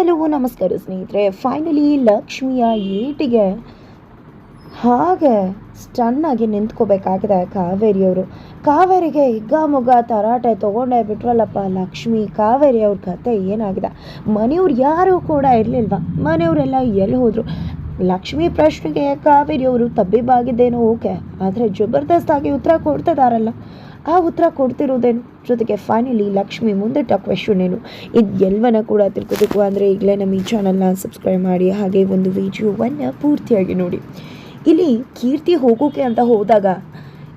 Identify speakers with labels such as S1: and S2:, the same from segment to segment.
S1: ಎಲ್ಲವೂ ನಮಸ್ಕಾರ ಸ್ನೇಹಿತರೆ. ಫೈನಲಿ ಲಕ್ಷ್ಮಿಯ ಏಟಿಗೆ ಹಾಗೆ ಸ್ಟನ್ನಾಗಿ ನಿಂತ್ಕೋಬೇಕಾಗಿದೆ ಕಾವೇರಿಯವರು ಕಾವೇರಿಗೆ ಹಿಗ್ಗ ಮುಗ್ಗ ತರಾಟೆ ತೊಗೊಂಡೇ ಬಿಟ್ರಲ್ಲಪ್ಪ ಲಕ್ಷ್ಮಿ. ಕಾವೇರಿ ಅವ್ರ ಕತೆ ಏನಾಗಿದೆ? ಮನೆಯವ್ರು ಯಾರೂ ಕೂಡ ಇರಲಿಲ್ವ? ಮನೆಯವರೆಲ್ಲ ಎಲ್ಲಿ ಹೋದರು? ಲಕ್ಷ್ಮಿ ಪ್ರಶ್ನೆಗೆ ಕಾವೇರಿಯವರು ತಬ್ಬಿಬ್ಬಾಗಿದ್ದೇನೋ ಓಕೆ. ಆದರೆ ಜಬರ್ದಸ್ತಾಗಿ ಉತ್ತರ ಕೊಡ್ತಿದಾರಲ್ಲ. ಆ ಉತ್ತರ ಕೊಡ್ತಿರೋದೇನು? ಜೊತೆಗೆ ಫೈನಲಿ ಲಕ್ಷ್ಮಿ ಮುಂದಿಟ್ಟ ಕ್ವೆಶನ್ ಏನು. ಇದು ಎಲ್ಲವನ್ನ ಕೂಡ ತಿಳ್ಕೋಬೇಕು. ಅಂದರೆ ಈಗಲೇ ನಮ್ಮ ಈ ಚಾನಲ್ನ ಸಬ್ಸ್ಕ್ರೈಬ್ ಮಾಡಿ, ಹಾಗೆ ಒಂದು ವಿಡಿಯೋವನ್ನು ಪೂರ್ತಿಯಾಗಿ ನೋಡಿ. ಇಲ್ಲಿ ಕೀರ್ತಿ ಹೋಗೋಕೆ ಅಂತ ಹೋದಾಗ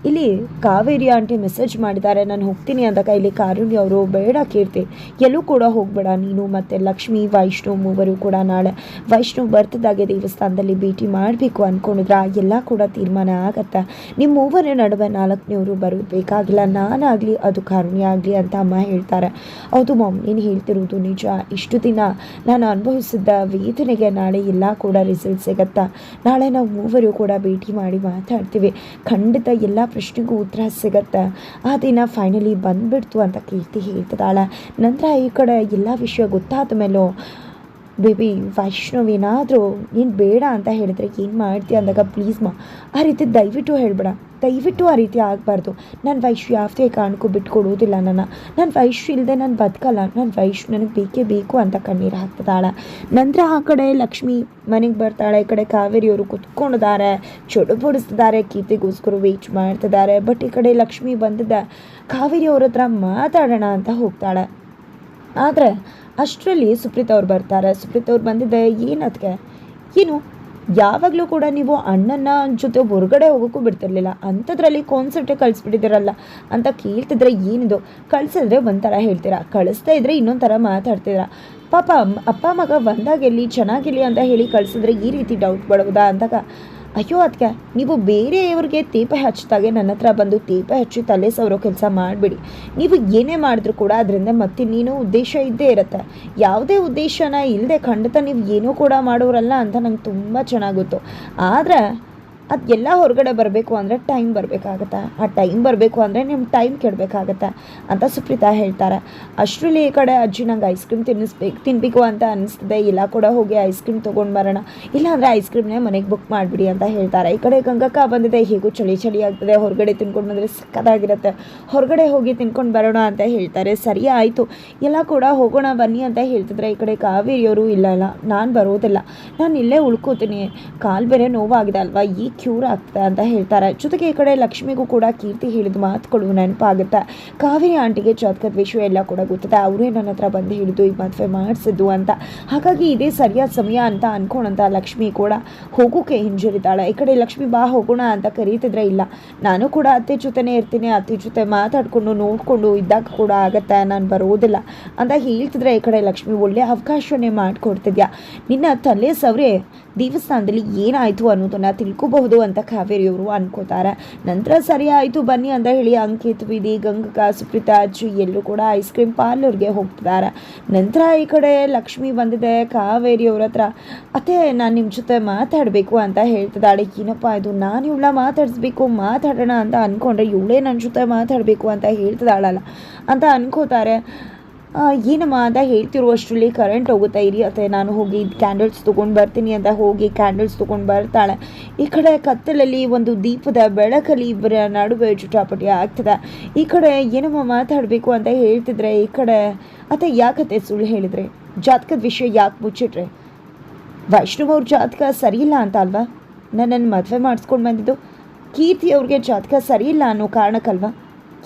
S1: ಇಲ್ಲಿ ಕಾವೇರಿ ಆಂಟಿ ಮೆಸೇಜ್ ಮಾಡಿದ್ದಾರೆ, ನಾನು ಹೋಗ್ತೀನಿ ಅಂದಾಗ ಇಲ್ಲಿ ಕಾರುಣ್ಯ ಅವರು, ಬೇಡ ಕೀರ್ತಿ, ಎಲ್ಲೂ ಕೂಡ ಹೋಗಬೇಡ ನೀನು ಮತ್ತು ಲಕ್ಷ್ಮಿ, ವೈಷ್ಣು ಮೂವರು ಕೂಡ ನಾಳೆ ವೈಷ್ಣು ಬರ್ತದಾಗೆ ದೇವಸ್ಥಾನದಲ್ಲಿ ಭೇಟಿ ಮಾಡಬೇಕು ಅಂದ್ಕೊಂಡಿದ್ರೆ ಎಲ್ಲ ಕೂಡ ತೀರ್ಮಾನ ಆಗತ್ತೆ? ನಿಮ್ಮ ಮೂವರ ನಡುವೆ ನಾಲ್ಕನೇವರು ಬರಬೇಕಾಗಿಲ್ಲ ಬೇಕಾಗಿಲ್ಲ ನಾನಾಗಲಿ ಅದು ಕಾರುಣ್ಯ ಆಗಲಿ ಅಂತ ಅಮ್ಮ ಹೇಳ್ತಾರೆ. ಹೌದು ಮಾಮ್, ನೀನು ಹೇಳ್ತಿರೋದು ನಿಜ. ಇಷ್ಟು ದಿನ ನಾನು ಅನುಭವಿಸಿದ್ದ ವೇದನೆಗೆ ನಾಳೆ ಎಲ್ಲ ಕೂಡ ರಿಸಲ್ಟ್ ಸಿಗತ್ತಾ? ನಾಳೆ ನಾವು ಮೂವರು ಕೂಡ ಭೇಟಿ ಮಾಡಿ ಮಾತಾಡ್ತೀವಿ. ಖಂಡಿತ ಎಲ್ಲ ಪ್ರಶ್ನೆಗೂ ಉತ್ತರ ಸಿಗತ್ತೆ. ಆ ದಿನ ಫೈನಲಿ ಬಂದುಬಿಡ್ತು ಅಂತ ಕೀರ್ತಿ ಹೇಳ್ತಿದ್ದಾಳೆ. ನಂತರ ಈ ಕಡೆ ಎಲ್ಲ ವಿಷಯ ಗೊತ್ತಾದ ಮೇಲೂ ಬೇಬಿ, ವೈಷ್ಣವೇನಾದರೂ ನೀನು ಬೇಡ ಅಂತ ಹೇಳಿದ್ರೆ ಏನು ಮಾಡ್ತೀಯ ಅಂದಾಗ ಪ್ಲೀಸ್ ಮಾ, ಆ ರೀತಿ ದಯವಿಟ್ಟು ಹೇಳಬೇಡ. ದಯವಿಟ್ಟು ಆ ರೀತಿ ಆಗಬಾರ್ದು. ನಾನು ವೈಶ್ಯ ಯಾವುದೇ ಕಾರಣಕ್ಕೂ ಬಿಟ್ಕೊಡೋದಿಲ್ಲ ನನ್ನ. ನಾನು ವೈಶ್ವ ಇಲ್ಲದೆ ನಾನು ಬದುಕಲ್ಲ. ನಾನು ವೈಶ್ವ ನನಗೆ ಬೇಕೇ ಬೇಕು ಅಂತ ಕಣ್ಣೀರು ಹಾಕ್ತಿದ್ದಾಳೆ. ನಂತರ ಆ ಕಡೆ ಲಕ್ಷ್ಮಿ ಮನೆಗೆ ಬರ್ತಾಳೆ. ಈ ಕಡೆ ಕಾವೇರಿಯವರು ಕುತ್ಕೊಂಡಿದ್ದಾರೆ. ಚೊಡುಪಡಿಸ್ತಿದ್ದಾರೆ ಕೀರ್ತಿಗೋಸ್ಕರ ವೇಟ್ ಮಾಡ್ತಿದ್ದಾರೆ. ಬಟ್ ಈ ಕಡೆ ಲಕ್ಷ್ಮಿ ಬಂದಿದ್ದ ಕಾವೇರಿ ಅವ್ರ ಹತ್ರ ಮಾತಾಡೋಣ ಅಂತ ಹೋಗ್ತಾಳೆ. ಆದರೆ ಅಷ್ಟರಲ್ಲಿ ಸುಪ್ರೀತ್ ಅವ್ರು ಬರ್ತಾರೆ. ಸುಪ್ರೀತ್ ಅವ್ರು ಬಂದಿದ್ದೆ ಏನು ಅದಕ್ಕೆ ಏನು, ಯಾವಾಗಲೂ ಕೂಡ ನೀವು ಅಣ್ಣನ ಜೊತೆ ಹೊರಗಡೆ ಹೋಗೋಕ್ಕೂ ಬಿಡ್ತಿರ್ಲಿಲ್ಲ. ಅಂಥದ್ರಲ್ಲಿ ಕಾನ್ಸೆಪ್ಟೇ ಕಳಿಸ್ಬಿಟ್ಟಿದ್ದೀರಲ್ಲ ಅಂತ ಕೇಳ್ತಿದ್ರೆ ಏನಿದು? ಕಳಿಸಿದ್ರೆ ಒಂಥರ ಹೇಳ್ತೀರಾ? ಕಳಿಸ್ತಾ ಇದ್ದರೆ ಇನ್ನೊಂದು ಥರ ಪಾಪ ಅಪ್ಪ ಮಗ ಬಂದಾಗೆಲ್ಲಿ, ಚೆನ್ನಾಗಿರಲಿ ಅಂತ ಹೇಳಿ ಕಳಿಸಿದ್ರೆ ಈ ರೀತಿ ಡೌಟ್ ಪಡ್ಬೋದಾ ಅಂದಾಗ ಅಯ್ಯೋ ಅದಕ್ಕೆ ನೀವು ಬೇರೆಯವ್ರಿಗೆ ತೇಪೆ ಹಚ್ಚಿದಾಗೆ ನನ್ನ ಹತ್ರ ಬಂದು ತೀಪ ಹಚ್ಚಿ ತಲೆ ಸವರೋ ಕೆಲಸ ಮಾಡಿಬಿಡಿ. ನೀವು ಏನೇ ಮಾಡಿದ್ರು ಕೂಡ ಅದರಿಂದ ಮತ್ತೆ ನೀನು ಉದ್ದೇಶ ಇದ್ದೇ ಇರುತ್ತೆ. ಯಾವುದೇ ಉದ್ದೇಶನ ಇಲ್ಲದೆ ಖಂಡಿತ ನೀವು ಏನೂ ಕೂಡ ಮಾಡೋರಲ್ಲ ಅಂತ ನಂಗೆ ತುಂಬ ಚೆನ್ನಾಗಿತ್ತು ಆದರೆ ಅದೆಲ್ಲ ಹೊರಗಡೆ ಬರಬೇಕು ಅಂದರೆ ಟೈಮ್ ಬರಬೇಕಾಗತ್ತೆ? ಆ ಟೈಮ್ ಬರಬೇಕು ಅಂದರೆ ನಿಮ್ಮ ಟೈಮ್ ಕೆಡಬೇಕಾಗತ್ತೆ? ಅಂತ ಸುಪ್ರೀತಾ ಹೇಳ್ತಾರೆ. ಅಷ್ಟರಲ್ಲಿ ಈ ಕಡೆ ಅಜ್ಜಿ ನಂಗೆ ಐಸ್ ಕ್ರೀಮ್ ತಿನ್ನಿಸ್ಬೇಕು, ತಿನ್ಬೇಕು ಅಂತ ಅನಿಸ್ತದೆ. ಇಲ್ಲ ಕೂಡ ಹೋಗಿ ಐಸ್ ಕ್ರೀಮ್ ತೊಗೊಂಡು ಬರೋಣ. ಇಲ್ಲಾಂದರೆ ಐಸ್ ಕ್ರೀಮ್ನೇ ಮನೆಗೆ ಬುಕ್ ಮಾಡಿಬಿಡಿ ಅಂತ ಹೇಳ್ತಾರೆ. ಈ ಕಡೆ ಗಂಗಕ್ಕ ಬಂದಿದೆ, ಹೇಗೂ ಚಳಿ ಚಳಿ ಆಗ್ತದೆ. ಹೊರಗಡೆ ತಿನ್ಕೊಂಡು ಬಂದರೆ ಸಕ್ಕತ್ತಾಗಿರುತ್ತೆ ಹೊರಗಡೆ ಹೋಗಿ ತಿನ್ಕೊಂಡು ಬರೋಣ ಅಂತ ಹೇಳ್ತಾರೆ. ಸರಿ ಆಯಿತು. ಎಲ್ಲ ಕೂಡ ಹೋಗೋಣ, ಬನ್ನಿ ಅಂತ ಹೇಳ್ತಿದ್ರೆ ಈ ಕಡೆ ಕಾವೇರಿಯವರು ಇಲ್ಲ ಇಲ್ಲ. ನಾನು ಬರೋದಿಲ್ಲ. ನಾನು ಇಲ್ಲೇ ಉಳ್ಕೋತೀನಿ. ಕಾಲು ಬೇರೆ ನೋವಾಗಿದೆ ಅಲ್ವಾ? ಈಗ ಕ್ಯೂರ್ ಆಗ್ತಾ ಅಂತ ಹೇಳ್ತಾರೆ. ಜೊತೆಗೆ ಈ ಕಡೆ ಲಕ್ಷ್ಮಿಗೂ ಕೂಡ ಕೀರ್ತಿ ಹೇಳಿದ ಮಾತುಗಳು ನೆನಪಾಗುತ್ತೆ. ಕಾವೇರಿ ಆಂಟಿಗೆ ಜಾತಕದ ವಿಷಯ ಎಲ್ಲ ಕೂಡ ಗೊತ್ತದೆ. ಅವರೇ ನನ್ನ ಹತ್ರ ಬಂದು ಹೇಳಿದ್ದು, ಈ ಮದುವೆ ಮಾಡಿಸಿದ್ದು ಅಂತ. ಹಾಗಾಗಿ ಇದೇ ಸರಿಯಾದ ಸಮಯ ಅಂತ ಅನ್ಕೊಂಡಂತ ಲಕ್ಷ್ಮಿ ಕೂಡ ಹೋಗೋಕೆ ಹಿಂಜರಿತಾಳೆ. ಈ ಕಡೆ ಲಕ್ಷ್ಮಿ ಬಾ ಹೋಗೋಣ ಅಂತ ಕರೀತಿದ್ರೆ ಇಲ್ಲ. ನಾನು ಕೂಡ ಅತ್ತೆ ಜೊತೆನೇ ಇರ್ತೀನಿ. ಅತ್ತೆ ಜೊತೆ ಮಾತಾಡಿಕೊಂಡು, ನೋಡಿಕೊಂಡು ಇದ್ದಾಗ ಕೂಡ ಆಗತ್ತೆ. ನಾನು ಬರೋದಿಲ್ಲ ಅಂತ ಹೇಳ್ತಿದ್ರೆ ಈ ಕಡೆ ಲಕ್ಷ್ಮಿ ಒಳ್ಳೆ ಅವಕಾಶವನ್ನೇ ಮಾಡಿಕೊಡ್ತಿದ್ಯಾ? ನಿನ್ನ ತಲೆ ಸವ್ರೆ ದೇವಸ್ಥಾನದಲ್ಲಿ ಏನಾಯಿತು ಅನ್ನೋದನ್ನು ತಿಳ್ಕೊಬಹುದು. ಅಂತ ಕಾವೇರಿಯವರು ಅನ್ಕೋತಾರೆ. ನಂತರ ಸರಿ ಆಯಿತು ಬನ್ನಿ ಅಂತ ಹೇಳಿ ಅಂಕಿತ್, ವಿಧಿ ಗಂಗಕ ಸುಪ್ರೀತಾ, ಅಜ್ಜಿ ಎಲ್ಲರೂ ಕೂಡ ಐಸ್ ಕ್ರೀಮ್ ಪಾರ್ಲರ್ಗೆ ಹೋಗ್ತಿದ್ದಾರೆ. ನಂತರ ಈ ಕಡೆ ಲಕ್ಷ್ಮಿ ಬಂದಿದೆ, ಕಾವೇರಿಯವ್ರ ಹತ್ರ. ಅತ್ತೆ, ನಾನು ನಿಮ್ಮ ಜೊತೆ ಮಾತಾಡಬೇಕು ಅಂತ ಹೇಳ್ತಿದ್ದಾಳೆ. ಏನಪ್ಪ ಇದು? ನಾನು ಇವಳ ಮಾತಾಡಿಸ್ಬೇಕು, ಮಾತಾಡೋಣ ಅಂತ ಅಂದ್ಕೊಂಡ್ರೆ ಇವಳೇ ನನ್ನ ಜೊತೆ ಮಾತಾಡಬೇಕು ಅಂತ ಹೇಳ್ತಿದ್ದಾಳಲ್ಲ ಅಂತ ಅನ್ಕೋತಾರೆ. ಏನಮ್ಮ ಅಂತ ಹೇಳ್ತಿರುವಷ್ಟರಲ್ಲಿ ಕರೆಂಟ್ ಹೋಗುತ್ತಾ ಇರಿ ಅಥವಾ ನಾನು ಹೋಗಿ ಕ್ಯಾಂಡಲ್ಸ್ ತೊಗೊಂಡು ಬರ್ತೀನಿ ಅಂತ ಹೋಗಿ ಕ್ಯಾಂಡಲ್ಸ್ ತೊಗೊಂಡು ಬರ್ತಾಳೆ. ಈ ಕಡೆ ಕತ್ತಲಲ್ಲಿ ಒಂದು ದೀಪದ ಬೆಳಕಲ್ಲಿ ಇಬ್ಬರ ನಡುವೆ ಚುಟಾಪಟಿ ಆಗ್ತದೆ. ಈ ಕಡೆ ಏನಮ್ಮ ಮಾತಾಡಬೇಕು ಅಂತ ಹೇಳ್ತಿದ್ರೆ ಈ ಕಡೆ ಅತ್ತೆ ಯಾಕತ್ತೆ ಸುಳ್ಳು ಹೇಳಿದರೆ? ಜಾತಕದ ವಿಷಯ ಯಾಕೆ ಮುಚ್ಚಿಟ್ರೆ? ವೈಷ್ಣವ್ ಅವ್ರ ಜಾತಕ ಸರಿಯಿಲ್ಲ ಅಂತ ಅಲ್ವಾ? ನನ್ನನ್ನು ಮದುವೆ ಮಾಡಿಸ್ಕೊಂಡು ಬಂದಿದ್ದು. ಕೀರ್ತಿ ಅವ್ರಿಗೆ ಜಾತಕ ಸರಿಯಿಲ್ಲ ಅನ್ನೋ ಕಾರಣಕ್ಕಲ್ವಾ?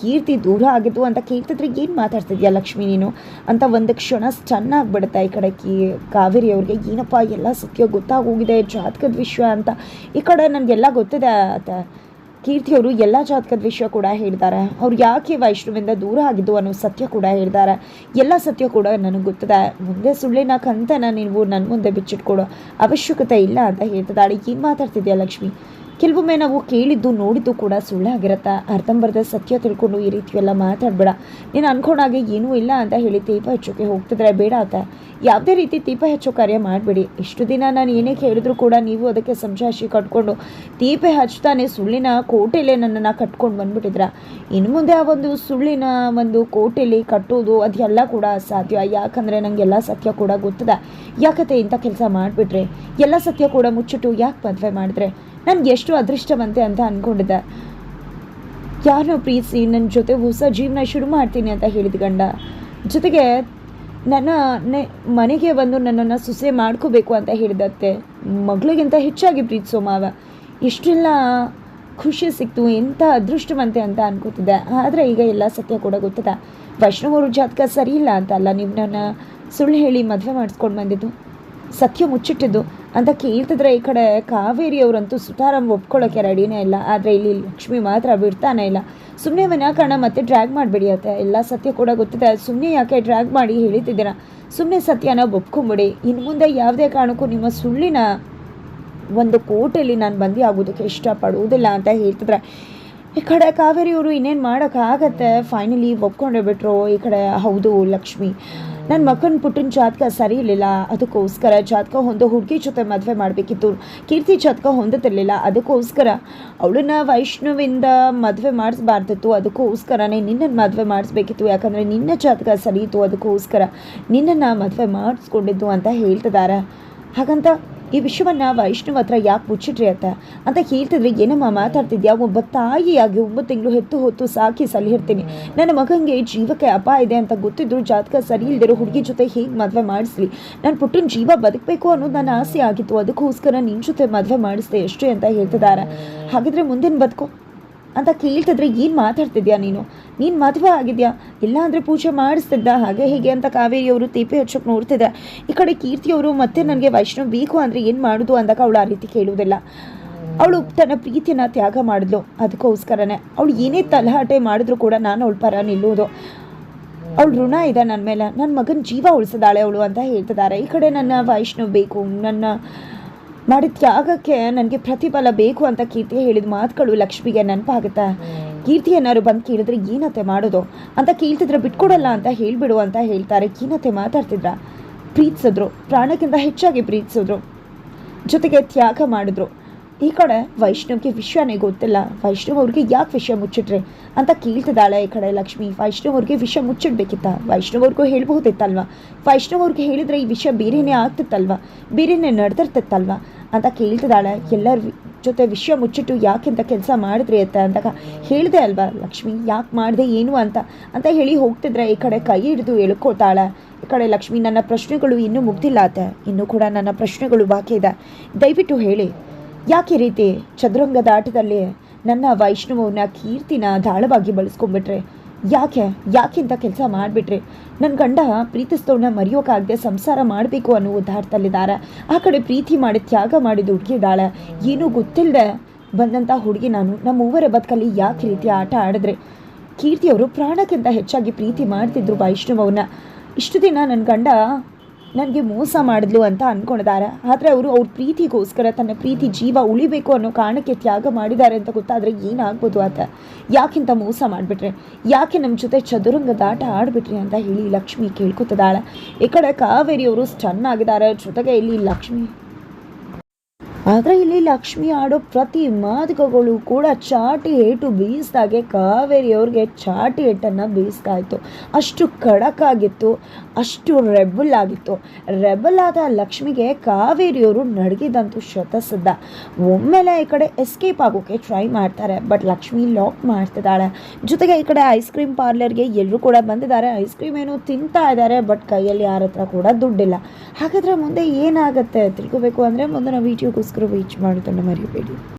S1: ಕೀರ್ತಿ ದೂರ ಆಗಿದ್ದು ಅಂತ ಕೇಳ್ತಿದ್ರೆ ಏನು ಮಾತಾಡ್ತಿದ್ಯಾ ಲಕ್ಷ್ಮಿ ನೀನು? ಅಂತ ಒಂದು ಕ್ಷಣ ಸ್ಟನ್ ಆಗಿಬಿಡುತ್ತೆ ಈ ಕಡೆ ಕೀ, ಕಾವೇರಿ ಅವ್ರಿಗೆ. ಏನಪ್ಪ, ಎಲ್ಲ ಸತ್ಯ ಗೊತ್ತಾಗೋಗಿದೆ, ಜಾತಕದ ವಿಷಯ ಅಂತ. ಈ ಕಡೆ ನನಗೆಲ್ಲ ಗೊತ್ತಿದೆ ಆತ. ಕೀರ್ತಿಯವರು ಎಲ್ಲ ಜಾತಕದ ವಿಷಯ ಕೂಡ ಹೇಳ್ತಾರೆ. ಅವ್ರು ಯಾಕೆ ವೈಷ್ಣವಿಂದ ದೂರ ಆಗಿದ್ದು ಅನ್ನೋ ಸತ್ಯ ಕೂಡ ಹೇಳ್ತಾರೆ. ಎಲ್ಲ ಸತ್ಯ ಕೂಡ ನನಗೆ ಗೊತ್ತಿದೆ. ಮುಂದೆ ಸುಳ್ಳಿನ ಕಂತನ ನೀವು ನನ್ನ ಮುಂದೆ ಬಿಚ್ಚಿಟ್ಕೊಡೋ. ಅವಶ್ಯಕತೆ ಇಲ್ಲ ಅಂತ ಹೇಳ್ತಿದ್ದಾಳೆ. ಏನು ಮಾತಾಡ್ತಿದ್ಯಾ ಲಕ್ಷ್ಮಿ? ಕೆಲವೊಮ್ಮೆ ನಾವು ಕೇಳಿದ್ದು, ನೋಡಿದ್ದು ಕೂಡ ಸುಳ್ಳಾಗಿರತ್ತೆ ಅರ್ಧಂಬರ್ಧ ಸತ್ಯ ತಿಳ್ಕೊಂಡು ಈ ರೀತಿ ಎಲ್ಲ ಮಾತಾಡಬೇಡ. ನೀನು ಅನ್ಕೊಂಡಾಗೆ ಏನೂ ಇಲ್ಲ ಅಂತ ಹೇಳಿ ದೀಪ ಹೆಚ್ಚೋಕೆ ಹೋಗ್ತಿದ್ರೆ ಬೇಡ ಅಂತ ಯಾವುದೇ ರೀತಿ ದೀಪ ಹಚ್ಚೋ ಕಾರ್ಯ ಮಾಡಬೇಡಿ. ಇಷ್ಟು ದಿನ ನಾನು ಏನೇ ಕೇಳಿದ್ರು ಕೂಡ ನೀವು ಅದಕ್ಕೆ ಸಂಶಾಶಿ ಕಟ್ಕೊಂಡು ದೀಪ ಹಚ್ತಾನೆ ಸುಳ್ಳಿನ ಕೋಟೆಲೆ ನನ್ನನ್ನು ಕಟ್ಕೊಂಡು ಬಂದ್ಬಿಟ್ಟಿದ್ರ? ಇನ್ನು ಮುಂದೆ ಆ ಒಂದು ಸುಳ್ಳಿನ ಒಂದು ಕೋಟೆಲಿ ಕಟ್ಟೋದು ಅದೆಲ್ಲ ಕೂಡ ಅಸಾಧ್ಯ. ಯಾಕಂದರೆ ನನಗೆಲ್ಲ ಸತ್ಯ ಕೂಡ ಗೊತ್ತದ. ಯಾಕತ್ತೆ ಇಂಥ ಕೆಲಸ ಮಾಡಿಬಿಟ್ರೆ? ಎಲ್ಲ ಸತ್ಯ ಕೂಡ ಮುಚ್ಚಿಟ್ಟು ಯಾಕೆ ಮದುವೆ ಮಾಡಿದ್ರೆ? ನನಗೆ ಎಷ್ಟು ಅದೃಷ್ಟವಂತೆ ಅಂತ ಅಂದ್ಕೊಂಡಿದ್ದೆ ಯಾರನ್ನೋ ಪ್ರೀತಿಸಿ ನನ್ನ ಜೊತೆ ಹೊಸ ಜೀವನ ಶುರು ಮಾಡ್ತೀನಿ ಅಂತ ಹೇಳಿದ ಗಂಡ. ಜೊತೆಗೆ ನನ್ನ ಮನೆಗೆ ಬಂದು ನನ್ನನ್ನು ಸುಸೆ ಮಾಡ್ಕೋಬೇಕು ಅಂತ ಹೇಳಿದತ್ತೆ ಮಗಳಿಗಿಂತ ಹೆಚ್ಚಾಗಿ ಪ್ರೀತಿಸೋ ಮಾವ. ಇಷ್ಟೆಲ್ಲ ಖುಷಿ ಸಿಕ್ತು ಎಂಥ ಅದೃಷ್ಟವಂತೆ ಅಂತ ಅನ್ಕೋತಿದ್ದೆ. ಆದರೆ ಈಗ ಎಲ್ಲ ಸತ್ಯ ಕೂಡ ಗೊತ್ತದ. ವೈಷ್ಣವರು ಜಾತಕ ಸರಿ ಇಲ್ಲ ಅಂತ ಅಲ್ಲ? ನೀವು ನನ್ನ ಸುಳ್ಳು ಹೇಳಿ ಮದುವೆ ಮಾಡಿಸ್ಕೊಂಡು ಬಂದಿದ್ದು. ಸತ್ಯ ಮುಚ್ಚಿಟ್ಟಿದ್ದು. ಅಂತ ಕೇಳ್ತಿದ್ರೆ ಈ ಕಡೆ ಕಾವೇರಿಯವರಂತೂ ಸುತಾರಾಮ್ ಒಪ್ಕೊಳ್ಳೋಕೆ ರೆಡಿನೇ ಇಲ್ಲ. ಆದರೆ ಇಲ್ಲಿ ಲಕ್ಷ್ಮಿ ಮಾತ್ರ ಬಿಡ್ತಾನೆ ಇಲ್ಲ. ಸುಮ್ಮನೆ ವಿನಾಕಾರಣ ಮತ್ತೆ ಡ್ರ್ಯಾಗ್ ಮಾಡಿಬಿಡಿ ಅತ್ತೆ. ಎಲ್ಲ ಸತ್ಯ ಕೂಡ ಗೊತ್ತಿದೆ. ಸುಮ್ಮನೆ ಯಾಕೆ ಡ್ರ್ಯಾಗ್ ಮಾಡಿ ಹೇಳಿತಿದ್ದೀರಾ? ಸುಮ್ಮನೆ ಸತ್ಯನ ಒಪ್ಕೊಂಬಿಡಿ. ಇನ್ನು ಮುಂದೆ ಯಾವುದೇ ಕಾರಣಕ್ಕೂ ನಿಮ್ಮ ಸುಳ್ಳಿನ ಒಂದು ಕೋಟೆಯಲ್ಲಿ ನಾನು ಬಂದಿ ಆಗೋದಕ್ಕೆ ಇಷ್ಟಪಡುವುದಿಲ್ಲ ಅಂತ ಹೇಳ್ತಿದ್ರೆ. ಈ ಕಡೆ ಕಾವೇರಿಯವರು ಇನ್ನೇನು ಮಾಡೋಕ್ಕಾಗತ್ತೆ ಫೈನಲಿ ಒಪ್ಕೊಂಡೇ ಬಿಟ್ರು. ಈ ಕಡೆ ಹೌದು ಲಕ್ಷ್ಮಿ. ನನ್ನ ಮಕ್ಕನ ಪುಟ್ಟಿನ ಜಾತಕ ಸರಿ ಇರಲಿಲ್ಲ. ಅದಕ್ಕೋಸ್ಕರ ಜಾತಕ ಹೊಂದೋ ಹುಡುಗಿ ಜೊತೆ ಮದುವೆ ಮಾಡಬೇಕಿತ್ತು. ಕೀರ್ತಿ ಜಾತಕ ಹೊಂದುತ್ತಿರಲಿಲ್ಲ ಅದಕ್ಕೋಸ್ಕರ ಅವಳನ್ನ ವೈಷ್ಣವಿಂದ ಮದುವೆ ಮಾಡಿಸ್ಬಾರ್ದಿತ್ತು. ಅದಕ್ಕೋಸ್ಕರನೇ ನಿನ್ನನ್ನು ಮದುವೆ ಮಾಡಿಸ್ಬೇಕಿತ್ತು. ಯಾಕಂದರೆ ನಿನ್ನ ಜಾತಕ ಸರಿ ಇತ್ತು. ಅದಕ್ಕೋಸ್ಕರ ನಿನ್ನನ್ನು ಮದುವೆ ಮಾಡಿಸ್ಕೊಂಡಿದ್ದು ಅಂತ ಹೇಳ್ತಿದ್ದಾರೆ. ಹಾಗಂತ ಈ ವಿಷಯವನ್ನು ವೈಷ್ಣವ್ ಹತ್ರ ಯಾಕೆ ಮುಚ್ಚಿಟ್ರಿ ಅಂತ? ಅಂತ ಹೇಳ್ತಿದ್ರೆ, ಏನಮ್ಮ ಮಾತಾಡ್ತಿದ್ಯಾ? ಒಬ್ಬ ತಾಯಿಯಾಗಿ ಒಂಬತ್ತು ತಿಂಗಳು ಹೆತ್ತು ಹೊತ್ತು ಸಾಕಿ ಸಲಿಹಿರ್ತೀನಿ ನನ್ನ ಮಗನಿಗೆ ಜೀವಕ್ಕೆ ಅಪಾಯ ಇದೆ ಅಂತ ಗೊತ್ತಿದ್ರು ಜಾತಕ ಸರಿ ಇಲ್ದಿರೋ ಹುಡುಗಿ ಜೊತೆ ಹೇಗೆ ಮದುವೆ ಮಾಡಿಸ್ಲಿ? ನಾನು ಪುಟ್ಟನ ಜೀವ ಬದುಕಬೇಕು ಅನ್ನೋದು ನನ್ನ ಆಸೆ ಆಗಿತ್ತು. ಅದಕ್ಕೋಸ್ಕರ ನಿನ್ನ ಜೊತೆ ಮದುವೆ ಮಾಡಿಸ್ದೆ ಎಷ್ಟು ಅಂತ ಹೇಳ್ತಿದ್ದಾರೆ ಹಾಗಿದ್ರೆ ಮುಂದಿನ ಬದುಕು? ಅಂತ ಕೇಳ್ತಿದ್ರೆ ಏನು ಮಾತಾಡ್ತಿದ್ಯಾ ನೀನು? ನೀನು ಮದುವೆ ಆಗಿದ್ಯಾ? ಇಲ್ಲ ಅಂದರೆ ಪೂಜೆ ಮಾಡಿಸ್ತಿದ್ದ? ಹಾಗೆ ಹೀಗೆ ಅಂತ ಕಾವೇರಿಯವರು ತೇಪೆ ಹಚ್ಚೋಕೆ ನೋಡ್ತಿದ್ದೆ. ಈ ಕಡೆ ಕೀರ್ತಿಯವರು ಮತ್ತೆ ನನಗೆ ವೈಷ್ಣವ್ ಬೇಕು ಅಂದರೆ ಏನು ಮಾಡೋದು ಅಂದಾಗ ಅವಳು ಆ ರೀತಿ ಕೇಳುವುದಿಲ್ಲ. ಅವಳು ತನ್ನ ಪ್ರೀತಿನ ತ್ಯಾಗ ಮಾಡಿದ್ಲು. ಅದಕ್ಕೋಸ್ಕರನೇ. ಅವಳು ಏನೇ ತಲಹಾಟೆ ಮಾಡಿದ್ರು ಕೂಡ ನಾನು ಅವಳ ಪರ ನಿಲ್ಲೋದು ಅವಳು ಋಣ ಇದೆ ನನ್ನ ಮೇಲೆ. ನನ್ನ ಮಗನ ಜೀವ ಉಳಿಸಿದಾಳೆ ಅವಳು ಅಂತ ಹೇಳ್ತಿದ್ದಾರೆ. ಈ ಕಡೆ ನನ್ನ ವೈಷ್ಣವ್ ಬೇಕು. ನನ್ನ ಮಾಡಿದ ತ್ಯಾಗಕ್ಕೆ ನನಗೆ ಪ್ರತಿಫಲ ಬೇಕು ಅಂತ ಕೀರ್ತಿ ಹೇಳಿದ ಮಾತುಗಳು ಲಕ್ಷ್ಮಿಗೆ ನೆನಪಾಗುತ್ತೆ. ಕೀರ್ತಿ ಏನಾದ್ರು ಬಂದು ಕೇಳಿದ್ರೆ ಏನತ್ತೆ ಮಾಡೋದು? ಅಂತ ಕೇಳ್ತಿದ್ರೆ ಬಿಟ್ಕೊಡಲ್ಲ ಅಂತ ಹೇಳಿಬಿಡು ಅಂತ ಹೇಳ್ತಾರೆ. ಏನತ್ತೆ ಮಾತಾಡ್ತಿದ್ರ? ಪ್ರೀತಿಸಿದ್ರು. ಪ್ರಾಣಕ್ಕಿಂತ ಹೆಚ್ಚಾಗಿ ಪ್ರೀತಿಸಿದ್ರು. ಜೊತೆಗೆ ತ್ಯಾಗ ಮಾಡಿದ್ರು. ಈ ಕಡೆ ವೈಷ್ಣವ್ಗೆ ವಿಷಯನೇ ಗೊತ್ತಿಲ್ಲ. ವೈಷ್ಣವ್ ಅವ್ರಿಗೆ ಯಾಕೆ ವಿಷಯ ಮುಚ್ಚಿಟ್ರಿ? ಅಂತ ಕೇಳ್ತಿದ್ದಾಳೆ ಈ ಕಡೆ ಲಕ್ಷ್ಮಿ. ವೈಷ್ಣವ್ ಅವ್ರಿಗೆ ವಿಷಯ ಮುಚ್ಚಿಡ್ಬೇಕಿತ್ತ? ವೈಷ್ಣವ್ ಅವ್ರಿಗೂ ಹೇಳ್ಬಹುದಿತ್ತಲ್ವ? ವೈಷ್ಣವ್ ಅವ್ರಿಗೆ ಹೇಳಿದ್ರೆ ಈ ವಿಷಯ ಬೇರೆನೇ ಆಗ್ತಿತ್ತಲ್ವ? ಬೇರೆನೇ ನಡೆದಿರ್ತಿತ್ತಲ್ವ? ಅಂತ ಕೇಳ್ತಿದ್ದಾಳೆ. ಎಲ್ಲರ ಜೊತೆ ವಿಷಯ ಮುಚ್ಚಿಟ್ಟು ಯಾಕಿಂತ ಕೆಲಸ ಮಾಡಿದ್ರಿ ಅಂತ ಅಂದಾಗ, ಹೇಳಿದೆ ಅಲ್ವಾ, ಲಕ್ಷ್ಮಿ, ಯಾಕೆ ಮಾಡಿದೆ ಏನು ಅಂತ? ಅಂತ ಹೇಳಿ ಹೋಗ್ತಿದ್ರೆ ಈ ಕಡೆ ಕೈ ಹಿಡಿದು ಎಳ್ಕೊತಾಳೆ ಈ ಕಡೆ ಲಕ್ಷ್ಮಿ, ನನ್ನ ಪ್ರಶ್ನೆಗಳು ಇನ್ನೂ ಮುಗ್ದಿಲ್ಲ ಅತ್ತೆ. ಇನ್ನೂ ಕೂಡ ನನ್ನ ಪ್ರಶ್ನೆಗಳು ಬಾಕಿ ಇದೆ. ದಯವಿಟ್ಟು ಹೇಳಿ. ಯಾಕೆ ರೀತಿ ಚದುರಂಗದ ಆಟದಲ್ಲಿ ನನ್ನ ವೈಷ್ಣವನ್ನ ಕೀರ್ತಿನ ದಾಳವಾಗಿ ಬಳಸ್ಕೊಂಡ್ಬಿಟ್ರೆ? ಯಾಕೆ ಯಾಕಿಂತ ಕೆಲಸ ಮಾಡಿಬಿಟ್ರಿ? ನನ್ನ ಗಂಡ ಪ್ರೀತಿಸ್ತವನ್ನ ಮರೆಯೋಕ್ಕಾಗದೆ ಸಂಸಾರ ಮಾಡಬೇಕು ಅನ್ನೋ ಉದ್ದಾಟದಲ್ಲಿದ್ದಾರೆ ಆ ಕಡೆ ಪ್ರೀತಿ ಮಾಡಿ ತ್ಯಾಗ ಮಾಡಿದ ಹುಡುಗಿ ಇದ್ದಾಳೆ ಏನೂ ಗೊತ್ತಿಲ್ಲದೆ ಬಂದಂಥ ಹುಡುಗಿ ನಾನು. ನಮ್ಮ ಮೂವರ ಬದುಕಲ್ಲಿ ಯಾಕೆ ರೀತಿ ಆಟ ಆಡಿದ್ರೆ? ಕೀರ್ತಿಯವರು ಪ್ರಾಣಕ್ಕಿಂತ ಹೆಚ್ಚಾಗಿ ಪ್ರೀತಿ ಮಾಡ್ತಿದ್ರು ವೈಷ್ಣವನ್ನ ಇಷ್ಟು ದಿನ ನನ್ನ ಗಂಡ ನನಗೆ ಮೋಸ ಮಾಡಿದ್ಲು ಅಂತ ಅಂದ್ಕೊಂಡಿದ್ದಾರೆ ಆದರೆ ಅವರು ಅವ್ರ ಪ್ರೀತಿಗೋಸ್ಕರ ತನ್ನ ಪ್ರೀತಿ ಜೀವ ಉಳಿಬೇಕು ಅನ್ನೋ ಕಾರಣಕ್ಕೆ ತ್ಯಾಗ ಮಾಡಿದ್ದಾರೆ ಅಂತ ಗೊತ್ತಾದರೆ ಏನಾಗ್ಬೋದು ಆತ? ಯಾಕಿಂತ ಮೋಸ ಮಾಡಿಬಿಟ್ರೆ? ಯಾಕೆ ನಮ್ಮ ಜೊತೆ ಚದುರಂಗದ ಆಟ ಆಡ್ಬಿಟ್ರಿ ಅಂತ ಹೇಳಿ ಲಕ್ಷ್ಮಿ ಕೇಳ್ಕೊತಿದ್ದಾಳೆ ಈ ಕಡೆ ಕಾವೇರಿಯವರು ಸ್ಟನ್ ಆಗಿದ್ದಾರೆ. ಜೊತೆಗೆ ಇಲ್ಲಿ ಲಕ್ಷ್ಮಿ ಆದರೆ ಇಲ್ಲಿ ಲಕ್ಷ್ಮಿ ಆಡೋ ಪ್ರತಿ ಮಾದಕಗಳು ಕೂಡ ಚಾಟಿ ಏಟು ಬೀಸ್ದಾಗೆ ಕಾವೇರಿಯವ್ರಿಗೆ ಚಾಟಿ ಏಟನ್ನು ಬೀಸ್ತಾ ಇತ್ತು ಅಷ್ಟು ಕಡಕಾಗಿತ್ತು ಅಷ್ಟು ರೆಬಲ್ ಆಗಿತ್ತು. ರೆಬಲ್ ಆದ ಲಕ್ಷ್ಮಿಗೆ ಕಾವೇರಿಯವರು ನಡಗಿದಂತೂ ಶತಸದ್ದ ಒಮ್ಮೆಲೆ ಈ ಕಡೆ ಎಸ್ಕೇಪ್ ಆಗೋಕ್ಕೆ ಟ್ರೈ ಮಾಡ್ತಾರೆ ಬಟ್ ಲಕ್ಷ್ಮಿ ಲಾಕ್ ಮಾಡ್ತಿದ್ದಾಳೆ. ಜೊತೆಗೆ ಈ ಕಡೆ ಐಸ್ ಕ್ರೀಮ್ ಪಾರ್ಲರ್ಗೆ ಎಲ್ಲರೂ ಕೂಡ ಬಂದಿದ್ದಾರೆ. ಐಸ್ ಕ್ರೀಮ್ ಏನೋ ತಿಂತಾ ಇದ್ದಾರೆ ಬಟ್ ಕೈಯಲ್ಲಿ ಯಾರ ಹತ್ರ ಕೂಡ ದುಡ್ಡಿಲ್ಲ. ಹಾಗಾದರೆ ಮುಂದೆ ಏನಾಗುತ್ತೆ ತಿಳ್ಕೋಬೇಕು ಅಂದರೆ ಮುಂದಿನ ವೀಡಿಯೋಗೋಸ್ಕರ ವೇಟ್ ಮಾಡೋದನ್ನು ಮರಿಬೇಡಿ